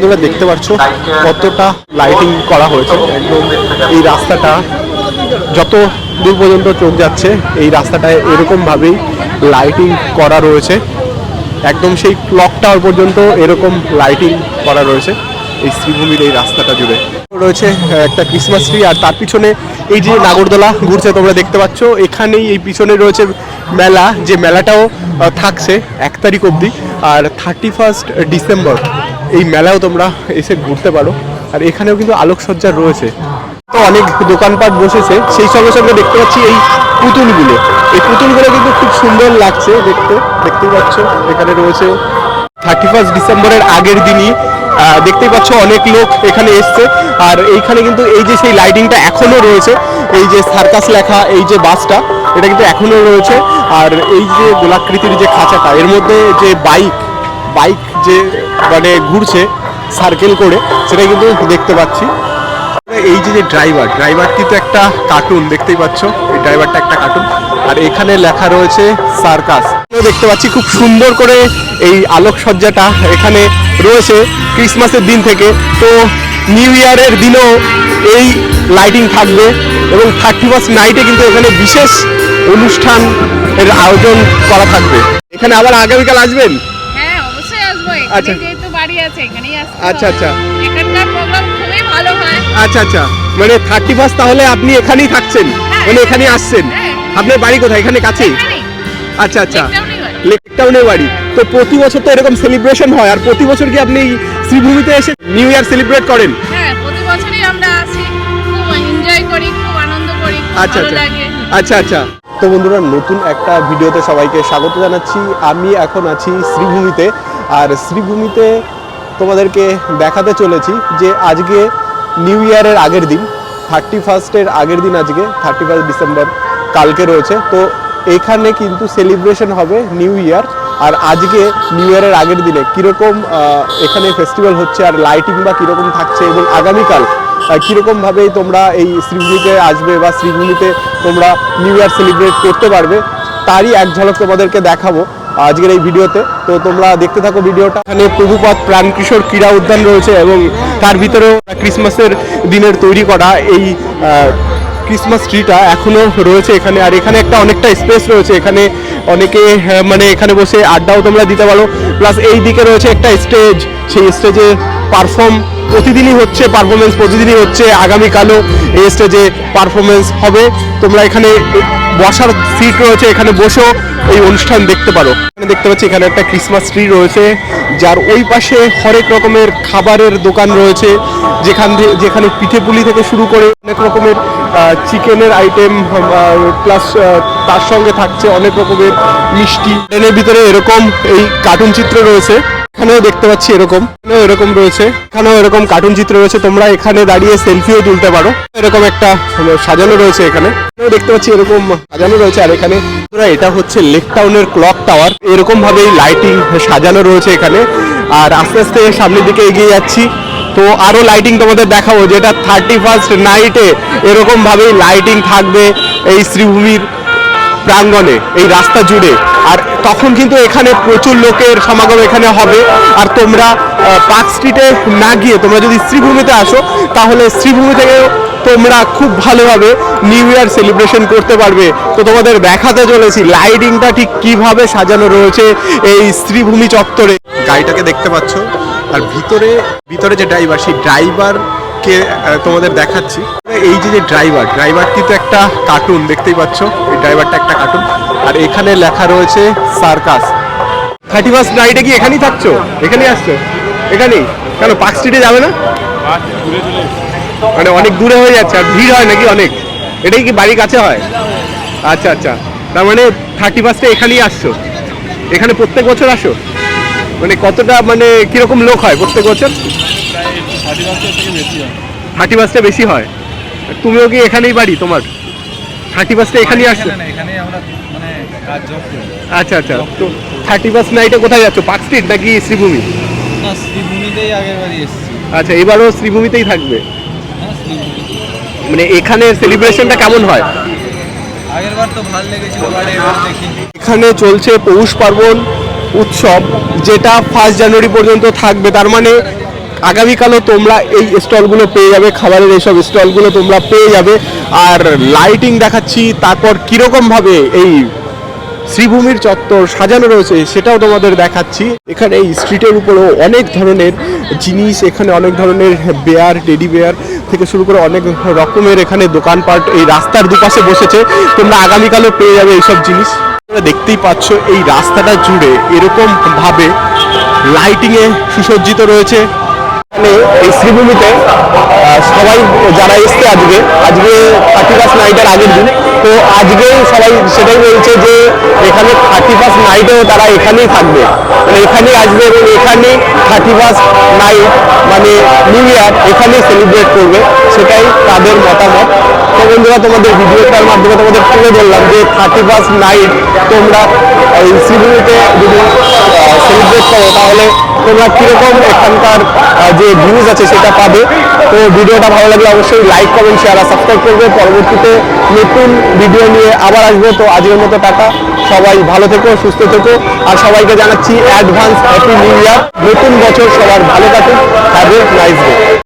তোমরা দেখতে পাচ্ছ কতটা লাইটিং করা হয়েছে। একদম এই রাস্তাটা যত দূর পর্যন্ত চোখ যাচ্ছে, এই রাস্তাটায় এরকম ভাবেই লাইটিং করা রয়েছে। একদম সেই ক্লক টাওয়ার পর্যন্ত এরকম লাইটিং করা রয়েছে এই শ্রীভূমির এই রাস্তাটা জুড়ে। রয়েছে একটা ক্রিসমাস ট্রি আর তার পিছনে এই যে নাগরদোলা ঘুরছে, তোমরা দেখতে পাচ্ছ, এখানেই এই পিছনে রয়েছে মেলা, যে মেলাটাও থাকছে এক তারিখ অবধি, আর থার্টি ফার্স্ট ডিসেম্বর এই মেলাও তোমরা এসে ঘুরতে পারো। আর এখানেও কিন্তু আলোকসজ্জা রয়েছে। তো অনেক দোকানপাট বসেছে। সেই সঙ্গে সঙ্গে দেখতে পাচ্ছি এই পুতুলগুলো। এই পুতুলগুলো কিন্তু খুব সুন্দর লাগছে দেখতে। দেখতেই পাচ্ছ, এখানে রয়েছে থার্টি ফার্স্ট ডিসেম্বরের আগের দিনই দেখতেই পাচ্ছ অনেক লোক এখানে এসছে। আর এইখানে কিন্তু এই যে সেই লাইটিংটা এখনও রয়েছে, এই যে সার্কাস লেখা, এই যে বাসটা, এটা কিন্তু এখনও রয়েছে। আর এই যে গোলাকৃতির যে খাঁচাটা, এর মধ্যে যে বাইক বাইক যে মানে ঘুরছে সার্কেল করে সেটা কিন্তু দেখতে পাচ্ছি। এই যে যে ড্রাইভার ড্রাইভার তো একটা কার্টুন দেখতেই পাচ্ছ? এই ড্রাইভারটা একটা কার্টুন আর এখানে লেখা রয়েছে সার্কাস দেখতে পাচ্ছি খুব সুন্দর করে এই আলোকসজ্জাটা এখানে রয়েছে ক্রিসমাসের দিন থেকে। তো নিউ ইয়ারের দিনেও এই লাইটিং থাকবে এবং থার্টি ফার্স্ট নাইটে কিন্তু এখানে বিশেষ অনুষ্ঠান এর আয়োজন করা থাকবে। এখানে আবার আগামীকাল আসবেন? আচ্ছা। যেহেতু বাড়ি আছে এখানেই আসতে আচ্ছা, আচ্ছা। এখানকার প্রোগ্রাম খুবই ভালো হয়। আচ্ছা আচ্ছা। মানে থার্টি ফার্স্ট তাহলে আপনি এখানেই থাকছেন? হ্যাঁ। মানে এখানেই আসছেন? হ্যাঁ। আপনার বাড়ি কোথায়? এখানে কাছেই আচ্ছা আচ্ছা। লেকটাউনেই বাড়ি। তো প্রতি বছর তো এরকম সেলিব্রেশন হয় আর প্রতি বছর কি আপনি শ্রীভূমিতে এসে নিউ ইয়ার সেলিব্রেট করেন? হ্যাঁ প্রতি বছরই আমরা আসি। খুব এনজয় করি খুব আনন্দ করি। আচ্ছা আচ্ছা। আচ্ছা আচ্ছা। তো বন্ধুরা নতুন একটা ভিডিওতে সবাইকে স্বাগত জানাচ্ছি। আমি এখন আছি শ্রীভূমিতে। আর শ্রীভূমিতে তোমাদেরকে দেখাতে চলেছি যে আজকে নিউ ইয়ারের আগের দিন থার্টি ফার্স্টের আগের দিন আজকে থার্টি ফার্স্ট ডিসেম্বর কালকে রয়েছে। তো এখানে কিন্তু সেলিব্রেশন হবে নিউ ইয়ার। আর আজকে নিউ ইয়ারের আগের দিনে কীরকম এখানে ফেস্টিভ্যাল হচ্ছে আর লাইটিং বা কীরকম থাকছে এবং আগামীকাল আহ, কীরকম তোমরা এই শ্রীভূমিতে আসবে বা শ্রীভূমিতে তোমরা নিউ ইয়ার সেলিব্রেট করতে পারবে তারই এক ঝলক তোমাদেরকে দেখাবো। আজকের এই ভিডিওতে। তো তোমরা দেখতে থাকো ভিডিওটা। এখানে প্রভুপদ প্রাণ কিশোর ক্রীড়া উদ্যান রয়েছে এবং তার ভিতরেও ক্রিসমাসের দিনের তৈরি করা এই ক্রিসমাস ট্রিটা এখনও রয়েছে এখানে। আর এখানে একটা অনেকটা স্পেস রয়েছে। এখানে অনেকে মানে এখানে বসে আড্ডাও তোমরা দিতে পারো। প্লাস এই দিকে রয়েছে একটা স্টেজ। সেই স্টেজে পারফর্ম প্রতিদিনই হচ্ছে, পারফরমেন্স প্রতিদিনই হচ্ছে। আগামীকালও এই স্টেজে পারফরমেন্স হবে। তোমরা এখানে বসার সিট রয়েছে। এখানে বসেও এই অনুষ্ঠান দেখতে পারো। এখানে দেখতে পাচ্ছি, এখানে একটা ক্রিসমাস ট্রি রয়েছে, যার ওই পাশে হরেক রকমের খাবারের দোকান রয়েছে, যেখান থেকে যেখানে পিঠে পুলি থেকে শুরু করে অনেক রকমের চিকেনের আইটেম প্লাস তার সঙ্গে থাকছে অনেক রকমের মিষ্টি। ট্রেনের ভিতরে এরকম এই কার্টুন চিত্র রয়েছে। এখানেও দেখতে পাচ্ছি এরকম। এরকম রয়েছে। এখানেও এরকম কার্টুন চিত্র রয়েছে। তোমরা এখানে দাঁড়িয়ে সেলফিও তুলতে পারো। এরকম একটা সাজানো রয়েছে এখানে। দেখতে পাচ্ছি এরকম সাজানো রয়েছে। আর এখানে এটা হচ্ছে লেক টাউনের ক্লক টাওয়ার এরকম ভাবেই লাইটিং সাজানো রয়েছে এখানে। আর আস্তে আস্তে সামনের দিকে এগিয়ে যাচ্ছি। তো আরও লাইটিং তোমাদের দেখাবো। যেটা থার্টি ফার্স্ট নাইটে এরকম ভাবেই লাইটিং থাকবে এই শ্রীভূমির প্রাঙ্গণে, এই রাস্তা জুড়ে। আর তখন কিন্তু এখানে প্রচুর লোকের সমাগম এখানে হবে। আর তোমরা পার্ক স্ট্রিটে না গিয়ে তোমরা যদি শ্রীভূমিতে আসো, তাহলে শ্রীভূমি থেকে তোমরা খুব ভালোভাবে নিউ ইয়ার সেলিব্রেশন করতে পারবে। তো তোমাদের দেখাতে চলেছি লাইটিংটা ঠিক কীভাবে সাজানো রয়েছে এই শ্রীভূমি চত্বরে। গাড়িটাকে দেখতে পাচ্ছ, আর ভিতরে ভিতরে যে ড্রাইভার সেই ড্রাইভারকে তোমাদের দেখাচ্ছি। এই যে যে ড্রাইভার ড্রাইভার কিন্তু একটা কার্টুন দেখতেই পাচ্ছ? এই ড্রাইভারটা একটা কার্টুন আর এখানে লেখা রয়েছে সার্কাস থার্টি ফার্স্ট নাইটে কি এখানেই থাকছো? এখানেই আসছো? এখানেই? কেন পার্ক স্ট্রিটে যাবে না? মানে অনেক দূরে হয়ে যাচ্ছে আর ভিড় হয় নাকি অনেক? এটাই কি বাড়ির কাছে হয়? আচ্ছা আচ্ছা। তার মানে থার্টি ফার্স্টে এখানেই আসছো? এখানে প্রত্যেক বছর আসো? মানে কতটা মানে কীরকম লোক হয় প্রত্যেক বছর? থার্টি ফার্স্টে বেশি হয়? তুমিও কি এখানেই বাড়ি তোমার? থার্টি ফার্স্টে এখানেই আসছো? এখানেই আমরা মানে কাজ আচ্ছা আচ্ছা তো থার্টি ফার্স্ট নাইটে কোথায় যাচ্ছ? পার্ক স্ট্রিট নাকি শ্রীভূমি? না শ্রীভূমিতেই আগের বাড়ি এসেছি। আচ্ছা এবারও শ্রীভূমিতেই থাকবে? মানে এখানে সেলিব্রেশনটা কেমন হয়? আগের তো ভালো লেগেছিল দেখি এখানে চলছে পৌষ পার্বণ উৎসব যেটা ফার্স্ট জানুয়ারি পর্যন্ত থাকবে। তার মানে আগামীকালও তোমরা এই স্টলগুলো পেয়ে যাবে, খাবারের এইসব স্টলগুলো তোমরা পেয়ে যাবে। আর লাইটিং দেখাচ্ছি, তারপর কীরকমভাবে এই শ্রীভূমির চত্বর সাজানো রয়েছে সেটাও তোমাদের দেখাচ্ছি। এখানে এই স্ট্রিটের উপরেও অনেক ধরনের জিনিস, এখানে অনেক ধরনের বেয়ার টেডি বেয়ার থেকে শুরু করে অনেক রকমের এখানে দোকানপাট এই রাস্তার দুপাশে বসেছে। তোমরা আগামীকালও পেয়ে যাবে এইসব জিনিস। তোমরা দেখতেই পাচ্ছ এই রাস্তাটা জুড়ে এরকমভাবে লাইটিংয়ে সুসজ্জিত রয়েছে। এই শ্রীভূমিতে আহ, সবাই যারা এসছে আজকে আজকে থার্টি ফার্স্ট নাইটের আগের দিন, তো আজকে সবাই সেটাই বলছে যে এখানে থার্টি ফার্স্ট নাইটেও তারা এখানেই থাকবে। মানে এখানেই আসবে এবং এখানেই থার্টি ফার্স্ট নাইট মানে নিউ ইয়ার এখানেই সেলিব্রেট করবে। সেটাই তাদের মতামত। তো বন্ধুরা, তোমাদের ভিডিওটার মাধ্যমে তোমাদের তুলে ধরলাম যে থার্টি ফার্স্ট নাইট তোমরা এই শ্রীভূমিতে যদি সেলিব্রেট করো, তাহলে তোমরা কীরকম এখানকার যে ভিউজ আছে সেটা পাবে। তো ভিডিওটা ভালো লাগলে অবশ্যই লাইক কমেন্ট শেয়ার আর সাবস্ক্রাইব করবে। পরবর্তীতে নতুন ভিডিও নিয়ে আবার আসব। তো আজকের মতো টাকা সবাই ভালো থেকো, সুস্থ থেকো। আর সবাইকে জানাচ্ছি অ্যাডভান্স হ্যাপি নিউ ইয়ার নতুন বছর সবার ভালো কাটুক। Have a nice day